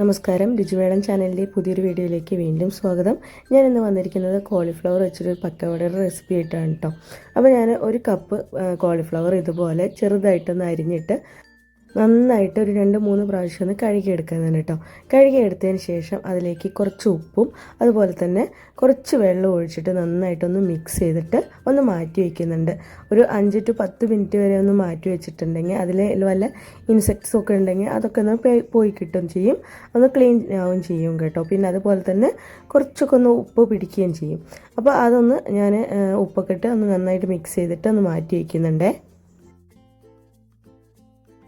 നമസ്കാരം. രുചിവേടൻ ചാനലിന്റെ പുതിയൊരു വീഡിയോയിലേക്ക് വീണ്ടും സ്വാഗതം. ഞാൻ ഇന്ന് വന്നിരിക്കുന്നത് കോളിഫ്ലവർ വെച്ചൊരു പക്കവടയുടെ റെസിപ്പി ആയിട്ടാണ് കേട്ടോ അപ്പോൾ ഞാൻ ഒരു കപ്പ് കോളിഫ്ലവർ ഇതുപോലെ ചെറുതായിട്ടൊന്ന് അരിഞ്ഞിട്ട് നന്നായിട്ട് ഒരു രണ്ട് മൂന്ന് പ്രാവശ്യം ഒന്ന് കഴുകിയെടുക്കുന്നതാണ് കേട്ടോ. കഴുകിയെടുത്തതിന് ശേഷം അതിലേക്ക് കുറച്ച് ഉപ്പും അതുപോലെ തന്നെ കുറച്ച് വെള്ളം ഒഴിച്ചിട്ട് നന്നായിട്ടൊന്ന് മിക്സ് ചെയ്തിട്ട് ഒന്ന് മാറ്റി വയ്ക്കുന്നുണ്ട് ഒരു അഞ്ച് ടു പത്ത് മിനിറ്റ് വരെ ഒന്ന് മാറ്റി വെച്ചിട്ടുണ്ടെങ്കിൽ അതിൽ വല്ല ഇൻസെക്ട്സ് ഒക്കെ ഉണ്ടെങ്കിൽ അതൊക്കെ ഒന്ന് പോയി കിട്ടും ചെയ്യും. ഒന്ന് ക്ലീൻ ആവുകയും ചെയ്യും കേട്ടോ. പിന്നെ അതുപോലെ തന്നെ കുറച്ചൊക്കെ ഒന്ന് ഉപ്പ് പിടിക്കുകയും ചെയ്യും. അപ്പോൾ അതൊന്ന് ഞാൻ ഉപ്പൊക്കെ ഇട്ട് ഒന്ന് നന്നായിട്ട് മിക്സ് ചെയ്തിട്ട് ഒന്ന് മാറ്റി വയ്ക്കുന്നുണ്ടേ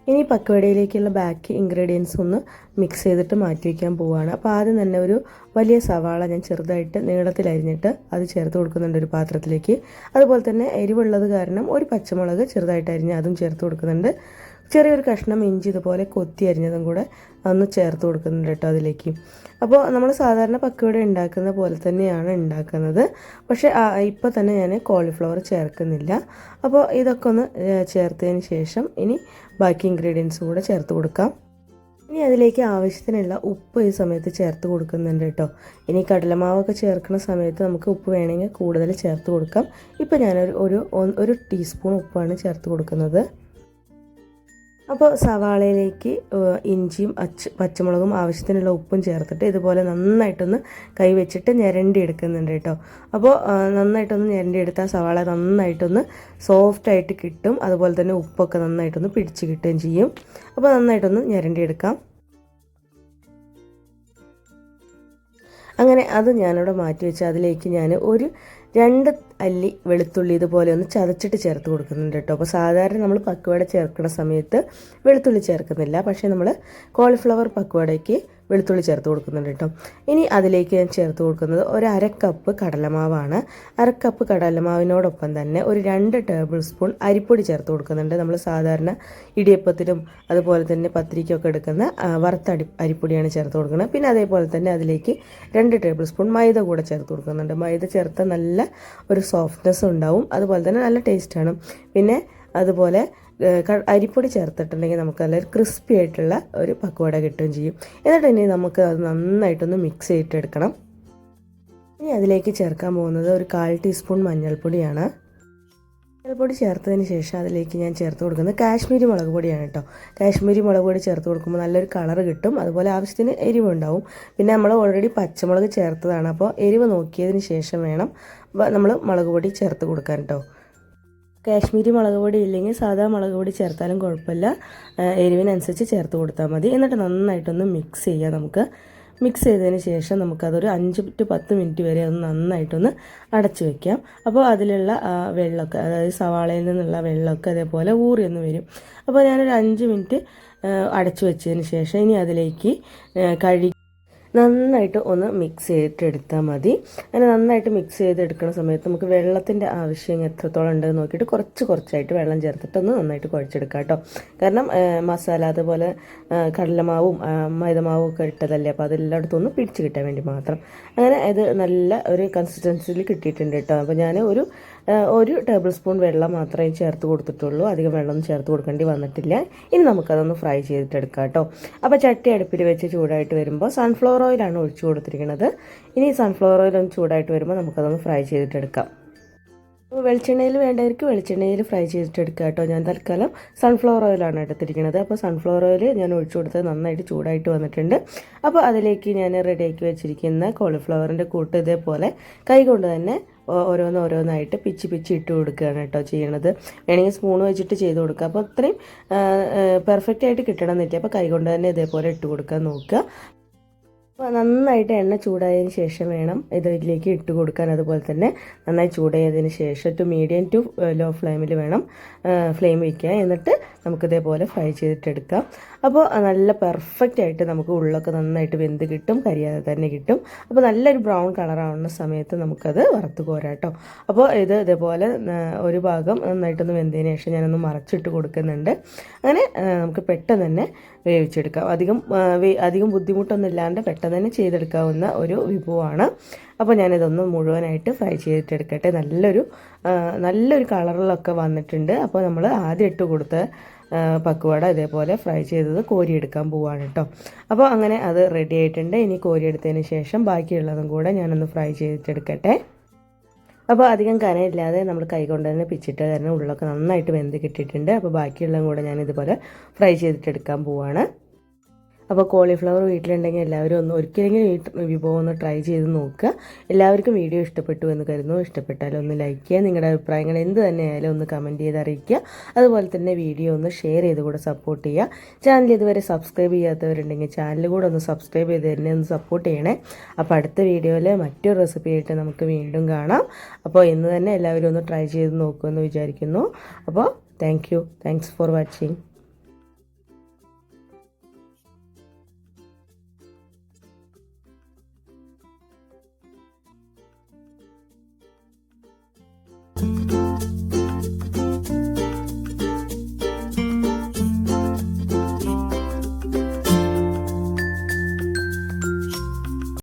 ഇനി പക്വടയിലേക്കുള്ള ബാക്കി ഇൻഗ്രീഡിയൻസ് ഒന്ന് മിക്സ് ചെയ്തിട്ട് മാറ്റി വയ്ക്കാൻ പോവുകയാണ് അപ്പോൾ ആദ്യം തന്നെ ഒരു വലിയ സവാള ഞാൻ ചെറുതായിട്ട് നീളത്തിൽ അരിഞ്ഞിട്ട് അത് ചേർത്ത് കൊടുക്കുന്നുണ്ട് ഒരു പാത്രത്തിലേക്ക്. അതുപോലെ തന്നെ എരിവുള്ളത് കാരണം ഒരു പച്ചമുളക് ചെറുതായിട്ട് അരിഞ്ഞ് അതും ചേർത്ത് കൊടുക്കുന്നുണ്ട്. ചെറിയൊരു കഷ്ണം ഇഞ്ചി ഇതുപോലെ കൊത്തി അരിഞ്ഞതും കൂടെ ഒന്ന് ചേർത്ത് കൊടുക്കുന്നുണ്ട് കേട്ടോ അതിലേക്ക്. അപ്പോൾ നമ്മൾ സാധാരണ പക്കവട ഉണ്ടാക്കുന്ന പോലെ തന്നെയാണ് ഉണ്ടാക്കുന്നത്. പക്ഷേ ഇപ്പോൾ തന്നെ ഞാൻ കോളിഫ്ലവർ ചേർക്കുന്നില്ല. അപ്പോൾ ഇതൊക്കെ ഒന്ന് ചേർത്തതിന് ശേഷം ഇനി ബാക്കി ഇൻഗ്രീഡിയൻസും കൂടെ ചേർത്ത് കൊടുക്കാം. ഇനി അതിലേക്ക് ആവശ്യത്തിനുള്ള ഉപ്പ് ഈ സമയത്ത് ചേർത്ത് കൊടുക്കുന്നുണ്ട് കേട്ടോ. ഇനി കടലമാവൊക്കെ ചേർക്കുന്ന സമയത്ത് നമുക്ക് ഉപ്പ് വേണമെങ്കിൽ കൂടുതൽ ചേർത്ത് കൊടുക്കാം. ഇപ്പോൾ ഞാനൊരു ഒരു ഒരു ടീസ്പൂൺ ഉപ്പാണ് ചേർത്ത് കൊടുക്കുന്നത്. അപ്പോൾ സവാളയിലേക്ക് ഇഞ്ചിയും അച്ച് പച്ചമുളകും ആവശ്യത്തിനുള്ള ഉപ്പും ചേർത്തിട്ട് ഇതുപോലെ നന്നായിട്ടൊന്ന് കൈവച്ചിട്ട് ഞരണ്ടി എടുക്കുന്നുണ്ട് കേട്ടോ അപ്പോൾ നന്നായിട്ടൊന്ന് ഞരണ്ടി എടുത്താൽ സവാള നന്നായിട്ടൊന്ന് സോഫ്റ്റായിട്ട് കിട്ടും. അതുപോലെ തന്നെ ഉപ്പൊക്കെ നന്നായിട്ടൊന്ന് പിടിച്ച് കിട്ടുകയും ചെയ്യും. അപ്പോൾ നന്നായിട്ടൊന്ന് ഞരണ്ടി എടുക്കാം അങ്ങനെ അത് ഞാനിവിടെ മാറ്റി വെച്ച് അതിലേക്ക് ഞാൻ ഒരു രണ്ട് അല്ലി വെളുത്തുള്ളി ഇതുപോലെ ഒന്ന് ചതച്ചിട്ട് ചേർത്ത് കൊടുക്കുന്നുണ്ട് കേട്ടോ. അപ്പോൾ സാധാരണ നമ്മൾ പക്കുവട ചേർക്കുന്ന സമയത്ത് വെളുത്തുള്ളി ചേർക്കുന്നില്ല. പക്ഷേ നമ്മൾ കോളിഫ്ലവർ പക്കുവടയ്ക്ക് വെളുത്തുള്ളി ചേർത്ത് കൊടുക്കുന്നുണ്ട് കേട്ടോ. ഇനി അതിലേക്ക് ഞാൻ ചേർത്ത് കൊടുക്കുന്നത് ഒരു അര കപ്പ് കടലമാവാണ്. അര കപ്പ് കടലമാവിനോടൊപ്പം തന്നെ ഒരു രണ്ട് ടേബിൾ സ്പൂൺ അരിപ്പൊടി ചേർത്ത് കൊടുക്കുന്നുണ്ട്. നമ്മൾ സാധാരണ ഇടിയപ്പത്തിനും അതുപോലെ തന്നെ പത്തിരിക്കൊക്കെ എടുക്കുന്ന വറുത്ത അടി അരിപ്പൊടിയാണ് ചേർത്ത് കൊടുക്കുന്നത്. പിന്നെ അതേപോലെ തന്നെ അതിലേക്ക് രണ്ട് ടേബിൾ സ്പൂൺ മൈദ കൂടെ ചേർത്ത് കൊടുക്കുന്നുണ്ട്. മൈദ ചേർത്ത നല്ല ഒരു സോഫ്റ്റ്നെസ് ഉണ്ടാവും. അതുപോലെ തന്നെ നല്ല ടേസ്റ്റാണ് പിന്നെ അതുപോലെ അരിപ്പൊടി ചേർത്തിട്ടുണ്ടെങ്കിൽ നമുക്ക് നല്ലൊരു ക്രിസ്പി ആയിട്ടുള്ള ഒരു പക്കുവട കിട്ടുകയും ചെയ്യും. എന്നിട്ട് ഇനി നമുക്ക് അത് നന്നായിട്ടൊന്ന് മിക്സ് ചെയ്തിട്ടെടുക്കണം. ഇനി അതിലേക്ക് ചേർക്കാൻ പോകുന്നത് ഒരു കാൽ ടീസ്പൂൺ മഞ്ഞൾപ്പൊടിയാണ്. മഞ്ഞൾപ്പൊടി ചേർത്തതിന് ശേഷം അതിലേക്ക് ഞാൻ ചേർത്ത് കൊടുക്കുന്നത് കാശ്മീരി മുളക് പൊടിയാണ് കേട്ടോ. കാശ്മീരി മുളക് പൊടി ചേർത്ത് കൊടുക്കുമ്പോൾ നല്ലൊരു കളർ കിട്ടും. അതുപോലെ ആവശ്യത്തിന് എരിവ് ഉണ്ടാവും പിന്നെ നമ്മൾ ഓൾറെഡി പച്ചമുളക് ചേർത്തതാണ്. അപ്പോൾ എരിവ് നോക്കിയതിന് ശേഷം വേണം നമ്മൾ മുളക് പൊടി ചേർത്ത് കൊടുക്കാൻ കേട്ടോ. കാശ്മീരി മുളക് പൊടി ഇല്ലെങ്കിൽ സാധാ മുളക് പൊടി ചേർത്താലും കുഴപ്പമില്ല. എരിവിനനുസരിച്ച് ചേർത്ത് കൊടുത്താൽ മതി. എന്നിട്ട് നന്നായിട്ടൊന്ന് മിക്സ് ചെയ്യാം നമുക്ക്. മിക്സ് ചെയ്തതിന് ശേഷം നമുക്കതൊരു അഞ്ച് ടു പത്ത് മിനിറ്റ് വരെ ഒന്ന് നന്നായിട്ടൊന്ന് അടച്ചു വെക്കാം. അപ്പോൾ അതിലുള്ള വെള്ളമൊക്കെ അതായത് സവാളയിൽ നിന്നുള്ള വെള്ളമൊക്കെ അതേപോലെ ഊറിയൊന്ന് വരും. അപ്പോൾ ഞാനൊരു അഞ്ച് മിനിറ്റ് അടച്ചു വെച്ചതിന് ശേഷം ഇനി അതിലേക്ക് കഴുകി നന്നായിട്ട് ഒന്ന് മിക്സ് ചെയ്തിട്ട് എടുത്താൽ മതി. അങ്ങനെ നന്നായിട്ട് മിക്സ് ചെയ്തെടുക്കുന്ന സമയത്ത് നമുക്ക് വെള്ളത്തിന്റെ ആവശ്യം എത്രത്തോളം ഉണ്ടെന്ന് നോക്കിയിട്ട് കുറച്ച് കുറച്ചായിട്ട് വെള്ളം ചേർത്തിട്ട് ഒന്ന് നന്നായിട്ട് കുഴച്ചെടുക്കാം കേട്ടോ. കാരണം മസാല അതുപോലെ കടലമാവും മൈദമാവും ഒക്കെ ഇട്ടതല്ലേ അപ്പോൾ അതെല്ലായിടത്തും ഒന്ന് പിടിച്ച് കിട്ടാൻ വേണ്ടി മാത്രം. അങ്ങനെ ഇത് നല്ല ഒരു കൺസിസ്റ്റൻസിയിൽ കിട്ടിയിട്ടുണ്ട് കേട്ടോ. അപ്പോൾ ഞാൻ ഒരു ഒരു ടേബിൾ സ്പൂൺ വെള്ളം മാത്രമേ ചേർത്ത് കൊടുത്തിട്ടുള്ളൂ. അധികം വെള്ളം ചേർത്ത് കൊടുക്കേണ്ടി വന്നിട്ടില്ല. ഇനി നമുക്കതൊന്ന് ഫ്രൈ ചെയ്തിട്ടെടുക്കാം കേട്ടോ. അപ്പോൾ ചട്ടി അടുപ്പിൽ വെച്ച് ചൂടായിട്ട് വരുമ്പോൾ സൺഫ്ലവർ ഓയിലാണ് ഒഴിച്ചു കൊടുത്തിരിക്കുന്നത്. ഇനി സൺഫ്ലവർ ഓയിൽ ഒന്ന് ചൂടായിട്ട് വരുമ്പോൾ നമുക്കതൊന്ന് ഫ്രൈ ചെയ്തിട്ടെടുക്കാം. വെളിച്ചെണ്ണയിൽ വേണ്ടവർക്ക് വെളിച്ചെണ്ണയിൽ ഫ്രൈ ചെയ്തിട്ടെടുക്കുക കേട്ടോ. ഞാൻ തൽക്കാലം സൺഫ്ലവർ ഓയിലാണ് എടുത്തിരിക്കുന്നത്. അപ്പോൾ സൺഫ്ലവർ ഓയിൽ ഞാൻ ഒഴിച്ചു കൊടുത്തത് നന്നായിട്ട് ചൂടായിട്ട് വന്നിട്ടുണ്ട്. അപ്പോൾ അതിലേക്ക് ഞാൻ റെഡിയാക്കി വെച്ചിരിക്കുന്ന കോളിഫ്ലവറിന്റെ കൂട്ട് ഇതേപോലെ കൈകൊണ്ട് തന്നെ ഓരോന്ന് ഓരോന്നായിട്ട് പിച്ച് പിച്ച് ഇട്ട് കൊടുക്കുകയാണ് കേട്ടോ ചെയ്യണത്. വേണമെങ്കിൽ സ്പൂൺ വെച്ചിട്ട് ചെയ്ത് കൊടുക്കുക അപ്പോൾ അത്രയും പെർഫെക്റ്റ് ആയിട്ട് കിട്ടണമെന്നില്ല അപ്പോൾ കൈകൊണ്ട് തന്നെ ഇതേപോലെ ഇട്ട് കൊടുക്കാൻ നോക്കുക. നന്നായിട്ട് എണ്ണ ചൂടായതിന് ശേഷം വേണം ഇത് ഇതിലേക്ക് ഇട്ട് കൊടുക്കാൻ. അതുപോലെ തന്നെ നന്നായി ചൂടായതിന് ശേഷം ടു മീഡിയം ടു ലോ ഫ്ലെയിമിൽ വേണം ഫ്ലെയിം വയ്ക്കുക എന്നിട്ട് നമുക്കിതേപോലെ ഫ്രൈ ചെയ്തിട്ടെടുക്കാം. അപ്പോൾ നല്ല പെർഫെക്റ്റ് ആയിട്ട് നമുക്ക് ഉള്ളൊക്കെ നന്നായിട്ട് വെന്ത് കിട്ടും കരിയാതെ തന്നെ കിട്ടും. അപ്പോൾ നല്ലൊരു ബ്രൗൺ കളറാവുന്ന സമയത്ത് നമുക്കത് വറുത്ത് പോരാട്ടോ അപ്പോൾ ഇത് ഇതേപോലെ ഒരു ഭാഗം നന്നായിട്ടൊന്ന് വെന്തതിന് ശേഷം ഞാനൊന്ന് മറച്ചിട്ട് കൊടുക്കുന്നുണ്ട്. അങ്ങനെ നമുക്ക് പെട്ടെന്ന് തന്നെ വേവിച്ചെടുക്കാം. അധികം അധികം ബുദ്ധിമുട്ടൊന്നും ഇല്ലാണ്ട് പെട്ടെന്ന് തന്നെ ചെയ്തെടുക്കാവുന്ന ഒരു വിഭവമാണ്. അപ്പോൾ ഞാനിതൊന്ന് മുഴുവനായിട്ട് ഫ്രൈ ചെയ്തിട്ടെടുക്കട്ടെ. നല്ലൊരു നല്ലൊരു കളറിലൊക്കെ വന്നിട്ടുണ്ട്. അപ്പോൾ നമ്മൾ ആദ്യം ഇട്ട് കൊടുത്ത പക്കുവട ഇതേപോലെ ഫ്രൈ ചെയ്തത് കോരിയെടുക്കാൻ പോവാണ് കേട്ടോ. അപ്പോൾ അങ്ങനെ അത് റെഡി ആയിട്ടുണ്ട്. ഇനി കോരിയെടുത്തതിന് ശേഷം ബാക്കിയുള്ളതും കൂടെ ഞാനൊന്ന് ഫ്രൈ ചെയ്തിട്ടെടുക്കട്ടെ. അപ്പോൾ അധികം കനയില്ലാതെ നമ്മൾ കൈകൊണ്ട് തന്നെ പിച്ചിട്ട് കാരണം ഉള്ളൊക്കെ നന്നായിട്ട് വെന്ത് കിട്ടിയിട്ടുണ്ട്. അപ്പോൾ ബാക്കിയുള്ളതും കൂടെ ഞാൻ ഇതുപോലെ ഫ്രൈ ചെയ്തിട്ടെടുക്കാൻ പോവാണ്. അപ്പോൾ കോളിഫ്ലവർ വീട്ടിലുണ്ടെങ്കിൽ എല്ലാവരും ഒന്ന് ഒരിക്കലെങ്കിലും ഈ വിഭവം ഒന്ന് ട്രൈ ചെയ്ത് നോക്കുക. എല്ലാവർക്കും വീഡിയോ ഇഷ്ടപ്പെട്ടു എന്ന് കരുതുന്നു. ഇഷ്ടപ്പെട്ടാൽ ഒന്ന് ലൈക്ക് ചെയ്യുക. നിങ്ങളുടെ അഭിപ്രായങ്ങൾ എന്ത് തന്നെയായാലും ഒന്ന് കമന്റ് ചെയ്ത് അറിയിക്കുക. അതുപോലെ തന്നെ വീഡിയോ ഒന്ന് ഷെയർ ചെയ്ത് കൂടെ സപ്പോർട്ട് ചെയ്യുക. ചാനൽ ഇതുവരെ സബ്സ്ക്രൈബ് ചെയ്യാത്തവരുണ്ടെങ്കിൽ ചാനൽ കൂടെ ഒന്ന് സബ്സ്ക്രൈബ് ചെയ്ത് തന്നെ ഒന്ന് സപ്പോർട്ട് ചെയ്യണേ. അപ്പോൾ അടുത്ത വീഡിയോയിൽ മറ്റൊരു റെസിപ്പി ആയിട്ട് നമുക്ക് വീണ്ടും കാണാം. അപ്പോൾ ഇന്ന് തന്നെ എല്ലാവരും ഒന്ന് ട്രൈ ചെയ്ത് നോക്കുമെന്ന് വിചാരിക്കുന്നു. അപ്പോൾ thank you thanks for watching